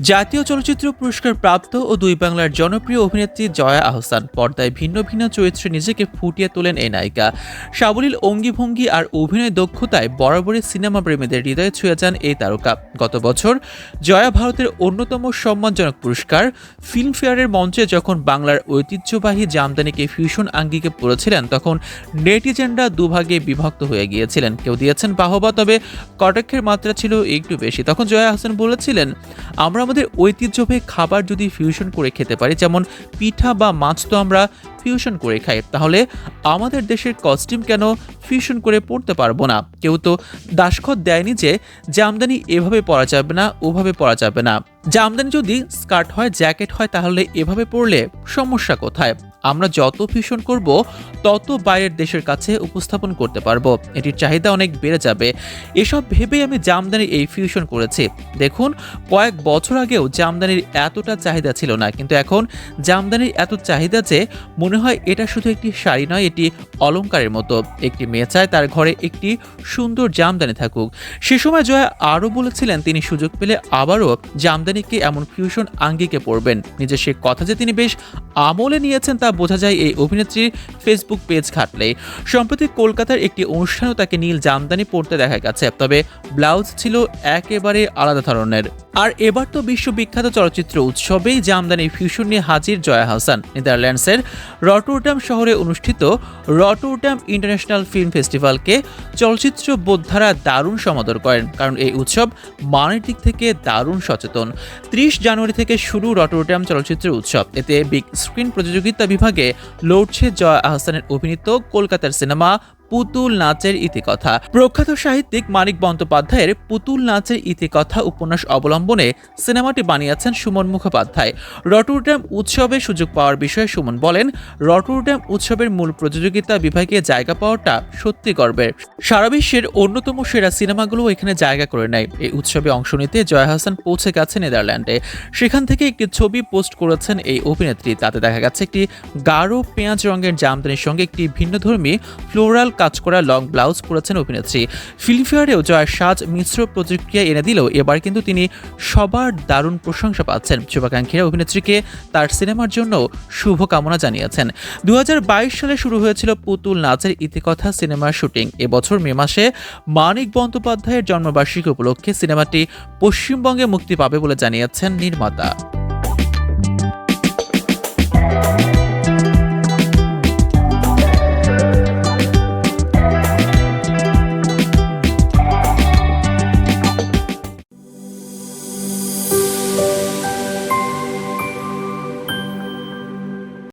জাতীয় চলচ্চিত্র পুরস্কার প্রাপ্ত ও দুই বাংলার জনপ্রিয় অভিনেত্রী জয়া আহসান পর্দায় ভিন্ন ভিন্ন চরিত্রে নিজেকে ফুটিয়ে তোলেন এই নায়িকা। সাবলীল অঙ্গিভঙ্গি আর অভিনয় দক্ষতায় বরাবরই সিনেমা প্রেমীদের হৃদয়ে ছুঁয়ে যান এই তারকা। গত বছর জয়া ভারতের অন্যতম সম্মানজনক পুরস্কার, ফিল্মফেয়ারের মঞ্চে যখন বাংলার ঐতিহ্যবাহী জামদানিকে ফিউশন আঙ্গিকে পড়েছিলেন, তখন নেটিজেনরা দুভাগে বিভক্ত হয়ে গিয়েছিলেন। কেউ দিয়েছেন বাহবা, তবে কটাক্ষের মাত্রা ছিল একটু বেশি। তখন জয়া আহসান বলেছিলেন, আমরা আমাদের ঐতিহ্যবাহী খাবার যদি ফিউশন করে খেতে পারি, যেমন পিঠা বা মাছ তো আমরা ফিউশন করে খাই, তাহলে আমাদের দেশের কস্টিউম কেন ফিউশন করে পড়তে পারব না? কেউ তো দাসখত দেয়নি যে জামদানি এভাবে পরা যাবে না, ওভাবে পরা যাবে না। জামদানি যদি স্কার্ট হয় জ্যাকেট হয়, তাহলে এভাবে পরলে সমস্যা কোথায়? আমরা যত ফিউশন করব, তত বাইরের দেশের কাছে উপস্থাপন করতে পারব। এটির চাহিদা অনেক বেড়ে যাবে। এসব ভেবেই আমি জামদানির এই ফিউশন করেছি। দেখুন, কয়েক বছর আগেও জামদানির এতটা চাহিদা ছিল না, কিন্তু এখন জামদানির এত চাহিদা যে মনে হয় এটা শুধু একটি শাড়ি নয়, এটি অলংকারের মতো। একটি মেয়ে চায় তার ঘরে একটি সুন্দর জামদানি থাকুক। সে সময় জয়া আরও বলেছিলেন, তিনি সুযোগ পেলে আবারও জামদানিকে এমন ফিউশন আঙ্গিকে পড়বেন নিজের সে কথা যে তিনি বেশ আমলে নিয়েছেন তা বোঝা যায় এই অভিনেত্রীর ফেসবুক পেজ ঘাটলে। সম্প্রতি কলকাতার একটি অনুষ্ঠানেও তাকে নীল জামদানি পরতে দেখা গেছে, তবে ব্লাউজ ছিল একেবারে আলাদা ধরনের। আর এবার তো বিশ্ববিখ্যাত চলচ্চিত্র উৎসবেই জামদানি ফিউশন নিয়ে হাজির জয়া হাসান। নেদারল্যান্ডসের রটোরডাম শহরে অনুষ্ঠিত রটোরডাম ইন্টারন্যাশনাল ফিল্ম ফেস্টিভ্যালকে চলচ্চিত্র বোদ্ধারা দারুণ সমাদর করেন, কারণ এই উৎসব মানের দিক থেকে দারুণ সচেতন। ত্রিশ জানুয়ারি থেকে শুরু রটোরডাম চলচ্চিত্র উৎসব। এতে বিগ স্ক্রিন প্রতিযোগিতা বিভাগে লড়ছে জয়া আহসানের অভিনীত কলকাতার সিনেমা পুতুল নাচের ইতিকথা। প্রখ্যাত সাহিত্যিক মানিক বন্দ্যোপাধ্যায়ের পুতুল নাচের ইতিকথা উপন্যাস অবলম্বনে সিনেমাটি বানিয়েছেন সুমন মুখোপাধ্যায়। রটরড্যাম উৎসবে সুযোগ পাওয়ার বিষয়ে সুমন বলেন রটরড্যাম উৎসবের মূল প্রতিযোগিতা বিভাগে জায়গা পাওয়াটা সত্যি গর্বের। সারা বিশ্বের অন্যতম সেরা সিনেমাগুলো এখানে জায়গা করে নেয়। এই উৎসবে অংশ নিতে জয়া হাসান পৌঁছে গেছে নেদারল্যান্ডে। সেখান থেকে একটি ছবি পোস্ট করেছেন এই অভিনেত্রী। তাতে দেখা গেছে একটি গাঢ় পেঁয়াজ রঙের জামদানির সঙ্গে একটি ভিন্নধর্মী ফ্লোরাল কাজ করা লং ব্লাউজ পরেছেন অভিনেত্রী। ফিল্মফেয়ারেও জয়ার সাজ মিশ্র প্রতিক্রিয়া এনে দিলেও এবার কিন্তু তিনি সবার দারুণ প্রশংসা পাচ্ছেন। শুভাকাঙ্ক্ষীরা অভিনেত্রীকে তার সিনেমার জন্য শুভকামনা জানিয়েছেন। দুই হাজার বাইশ সালে শুরু হয়েছিল পুতুল নাচের ইতিকথা সিনেমার শুটিং। এবছর মে মাসে মানিক বন্দ্যোপাধ্যায়ের জন্মবার্ষিকী উপলক্ষে সিনেমাটি পশ্চিমবঙ্গে মুক্তি পাবে বলে জানিয়েছেন নির্মাতা।